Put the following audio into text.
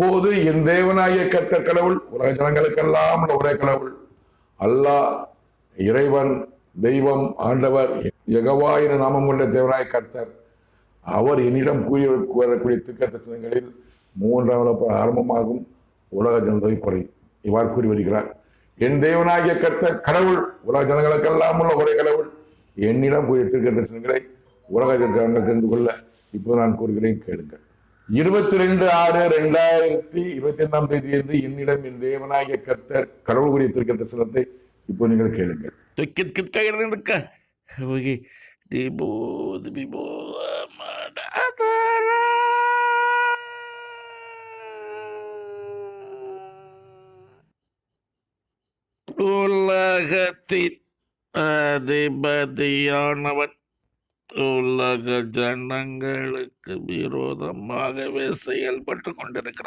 அப்போது என் தேவனாகிய கத்த கடவுள் உலக ஜனங்களுக்கெல்லாம் உள்ள ஒரே கடவுள். அல்லாஹ் இறைவன் தெய்வம் ஆண்டவர் யெகோவா என நாமம் கொண்ட தேவனாய கர்த்தர் அவர் என்னிடம் கூறி கூறக்கூடிய திருக்கத்தனங்களில் மூன்றாம் ஆரம்பமாகும். உலக ஜனதொகை குறை. இவ்வாறு கூறி வருகிறார். என் தேவனாகிய கர்த்தர் கடவுள் உலக ஜனங்களுக்கெல்லாம் உள்ள ஒரே கடவுள். என்னிடம் கூறிய திருக்க தரிசனங்களை உலக ஜனங்கள் தெரிந்து கொள்ள இப்போது நான் கூறுகிறேன் கேளுங்கள். இருபத்தி ரெண்டு ஆறு ரெண்டாயிரத்தி இருபத்தி ஐந்தாம் தேதி என்று என்னிடம் என் தேவனாகிய கர்த்தர் கடவுள் கூறிய திருக்க தரிசனத்தை இப்போ நீங்கள் கேளுங்கள். Kit உலகத்தின் அதிபதியானவன் உலக ஜனங்களுக்கு விரோதமாகவே செயல்பட்டு கொண்டிருக்கிறார்.